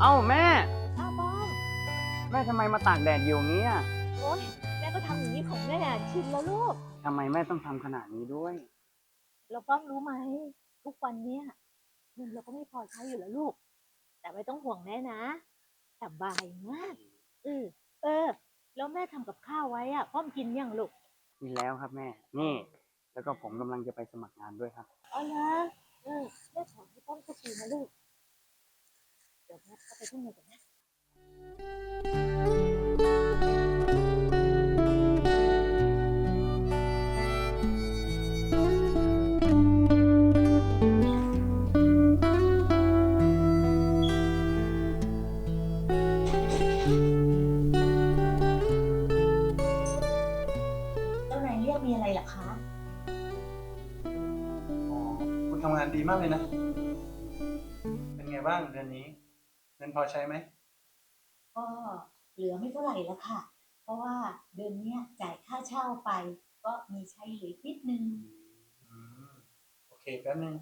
เอ้าแม่ อ้าวป้อมแม่ทำไมมาตากแดดอยู่อย่างนี้อะโอ๊ยแม่ก็ทำอย่างนี้ของแม่ชินแล้วลูก ทำไมแม่ต้องทำขนาดนี้ด้วย แล้วป้อมรู้ไหมทุกวันเนี้ยเงินเราก็ไม่พอใช้อยู่แล้วลูก แต่ไม่ต้องห่วงแม่นะสบายมากเออเออ แล้วแม่ทำกับข้าวไว้อะป้อมกินยังลูกกินแล้วครับแม่ นี่ แล้วก็ผมกำลังจะไปสมัครงานด้วยครับเอาละเออแม่ขอให้ป้อมโชคดีนะลูก เดี๋ยวแม่เข้าไปข้างในก่อนนะเจ้านายเรียกมีอะไรล่ะคะอ๋อคุณทำงานดีมากเลยนะ เป็นไงบ้างเดือนนี้ เงินพอใช้ไหมก็เหลือไม่เท่าไหร่แล้วค่ะ เพราะว่าเดือนเนี้ยจ่ายค่าเช่าไป ก็มีใช้เหลือนิดนึง อืมโอเคแป๊บนึง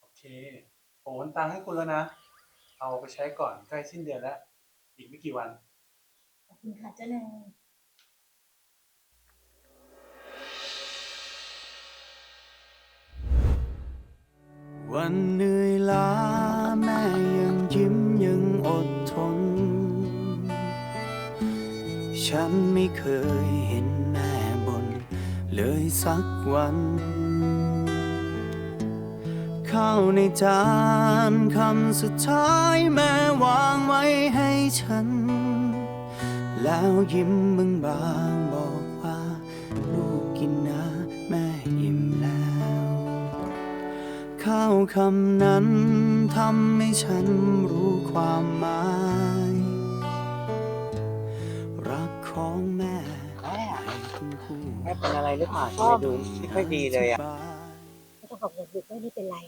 โอเคผมโอนตังค์ให้คุณแล้วนะ เอาไปใช้ก่อนใกล้สิ้นเดือนแล้ว อีกไม่กี่วัน ขอบคุณค่ะเจ้านาย วันเหนื่อยล้าแม่ยังยิ้มยังอดทน ฉันไม่เคยเห็นแม่บน เลยสักวัน ข้าวในจานคำสุดท้ายแม่วางไว้ให้ฉัน แล้วยิ้มบางๆบอกว่าลูกกินนะ ข้าวคำนั้นทำให้ฉันรู้ความหมาย รักของแม่แม่คุณคู่แม่เป็นอะไรหรือเปล่าทำไมดูไม่ค่อยดีเลยอะไม่ต้องกังวลลูกไม่เป็นไร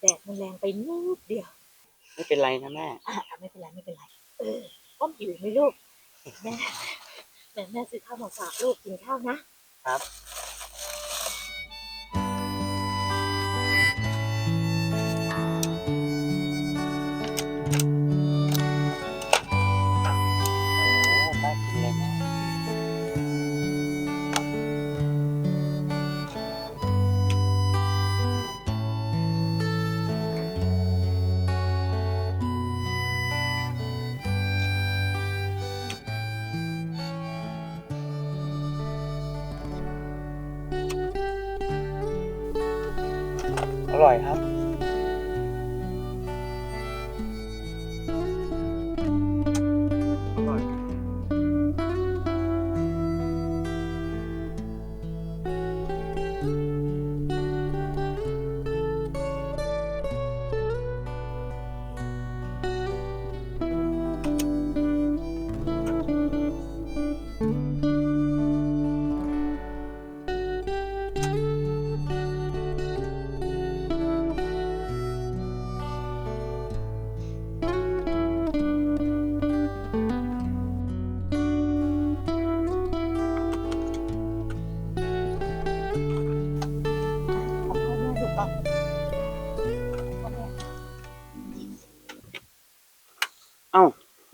แดดมันแรงไปนิดเดียว ไม่เป็นไรนะแม่อะอะไม่เป็นไรไม่เป็นไร เออป้อมหิวไหมลูกแม่แม่แม่ซื้อข้าวมาฝากลูกกินข้าวนะครับ ร่อยครับ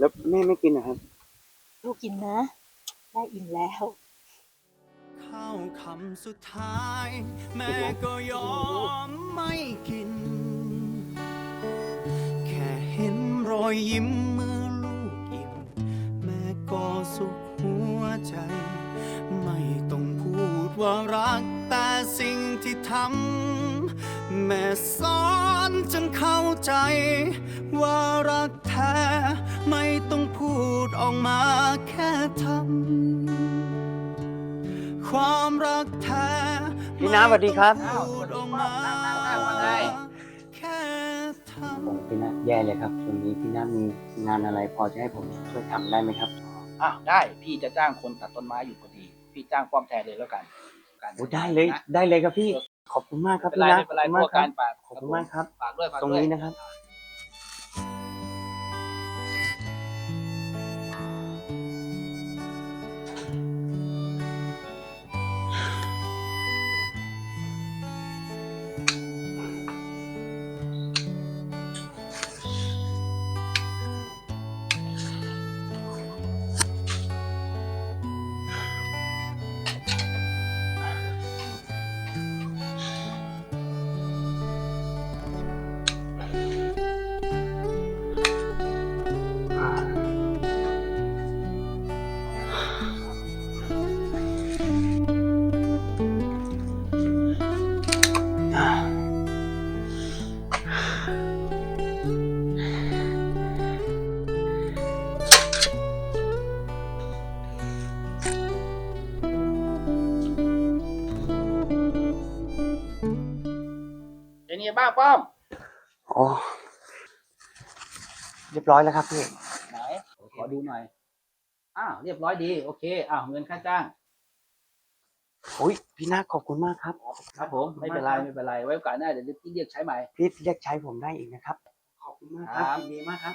แล้วแม่ไม่กินเหรอครับ ลูกกินนะ ได้อิ่มแล้วข้าวคำสุดท้าย แม่ก็ยอมไม่กิน แค่เห็นรอยยิ้มเมื่อลูกอิ่มแม่ก็สุขหัวใจ ไม่ต้องพูดว่ารัก แต่สิ่งที่ทำแม่สอนจนเข้าใจ ว่ารักแท้ ไม่ต้องพูดออกมาแค่ทำความรักแท้พี่น้ำสวัสดีครับไม่ต้องพูดออกมาแค่ทำผมพี่นาแย่เลยครับช่วงนี้พี่นามีงานอะไรพอจะให้ผมช่วยทำได้ไหมครับอะได้พี่จะจ้างคนตัดต้นไม้อยู่พอดี พี่จ้างป้อมแทนเลยแล้วกันการโอ้ได้เลยนะได้เลยครับพี่ ขอบคุณมากครับไม่เป็นพี่ไรนะไม่เป็นไรขอบคุณพมาวกครับกการฝากขอบคุณมากครับ ฝากด้วยฝากตรงด้วยนี้นะครับ บ้างป้อม โอ้เรียบร้อยแล้วครับพี่ไหนขอดูหน่อย อ้าว เรียบร้อยดี โอเค อ้าว เงินค่าจ้าง โอ้ยพี่นาคขอบคุณมากครับครับผม ไม่เป็นไร ไม่เป็นไร ไว้โอกาสหน้าเดี๋ยวพี่เรียกใช้ใหม่ พี่เรียกใช้ผมได้อีกนะครับ ขอบคุณมากครัครับบยินดีมากครับ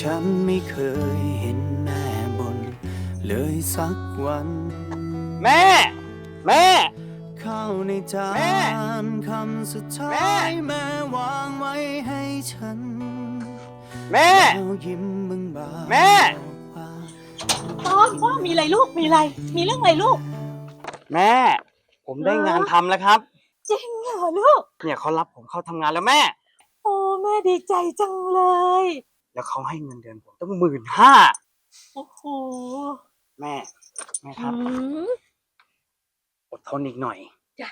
ฉันไม่เคยเห็นแม่บน เลยสักวัน แม่ แม่ เข้าในจาแม่นคำสุดท้าแม่ยแม่วางไว้ให้ฉัน แม่ แล้วยิ้มบึงบานแม่บอกว่าป้อมป้อมมีอะไรลูกมีอะไร มีเรื่องอะไรลูก แม่ ผมได้งานทำแล้วครับ จริงเหรอลูก เนี่ยเขารับผมเข้าทำงานแล้วแม่ โอ้แม่ดีใจจังเลย แล้วเขาให้เงินเดือนผมตั้งหมื่นห้าโอ้โหแม่แม่ครับ อืม อดทนอีกหน่อย จ้ะ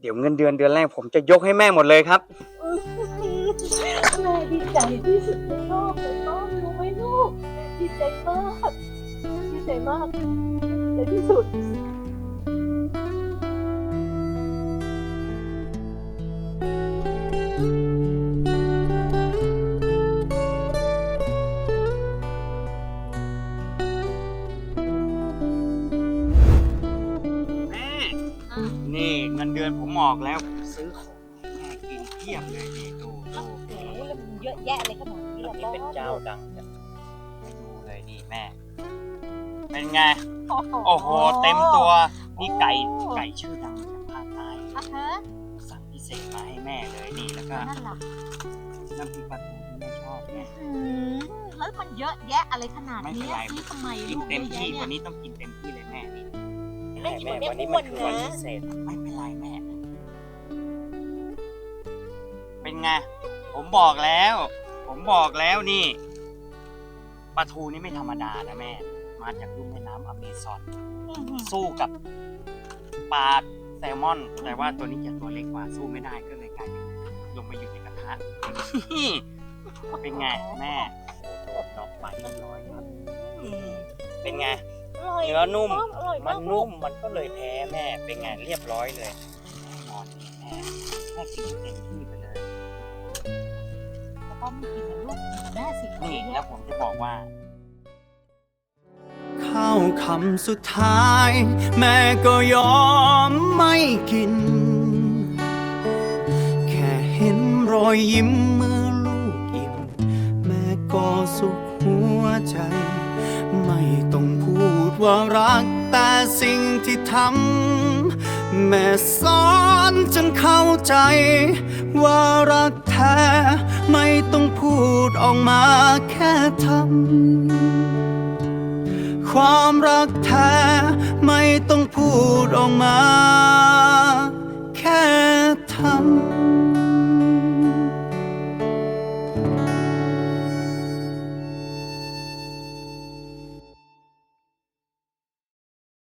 เดี๋ยวเงินเดือนเดือนแรกผมจะยกให้แม่หมดเลยครับ แม่ดีใจที่สุดในโลกเลยป้อมรู้ไหมลูกดีใจมากดีใจมากดีใจที่สุด นเดือนผมออกแล้วซื้อของให้แม่กินเทียบเลยนี่ดูดูโอ้โหแล้วมันเยอะแยะเลยขนาดนี้อัล่ะนนี้ป้อมเป็นเจ้าดังจากดูเลยนี่แม่ เป็นไงโอ้โหโอ้โห เต็มตัวนี่ไก่ไก่ชื่อดังจากภาคใต้อะฮะสั่งพิเศษมาให้แม่เลยนี่แล้วก็นั่นล่ะน้ำพริกปลาทูที่แม่ชอบแม่อืมแล้วมันเยอะแยะอะไรขนาดไม่นี้เป็นไรซื้อทำไมกิลูนกเต็มยอะที่แยะวันเนี่ยนี้ต้องกินเต็มที่เลยแม่นี่แม่กินแบบวันี้อ้วนคือวันนะพิเศษไม่เป็นไรแม่ ไง ผมบอกแล้ว ผมบอกแล้วนี่ปลาทูนี่ไม่ธรรมดานะแม่ มาจากลุ่มแม่น้ำอเมซอนอื้อหือสู้กับปลาแซลมอน แต่ว่าตัวนี้จะตัวเล็กกว่าสู้ไม่ได้ก็เลยกลายเป็นลงไปอยู่ในกระทะเป็นไงแม่โอ้โหนอกไปเรียบร้อยครับอืมเป็นไงอร่อยเนื้อนุ่มอร่อยมัมานกนุ่ม มันก็เลยแพ้แม่ เป็นไงเรียบร้อยเลย แล้วก็ไม่กินนะลูกแม่สินี่แล้วผมจะบอกว่าเข้าคำสุดท้าย แม่ก็ยอมไม่กิน แค่เห็นรอยยิ้มเมื่อลูกอิ่มแม่ก็สุขหัวใจ ไม่ต้องพูดว่ารักแต่สิ่งที่ทำ แม่สอนจนเข้าใจ ว่ารักแท้ไม่ต้องพูดออกมาแค่ทำความรักแท้ไม่ต้องพูดออกมา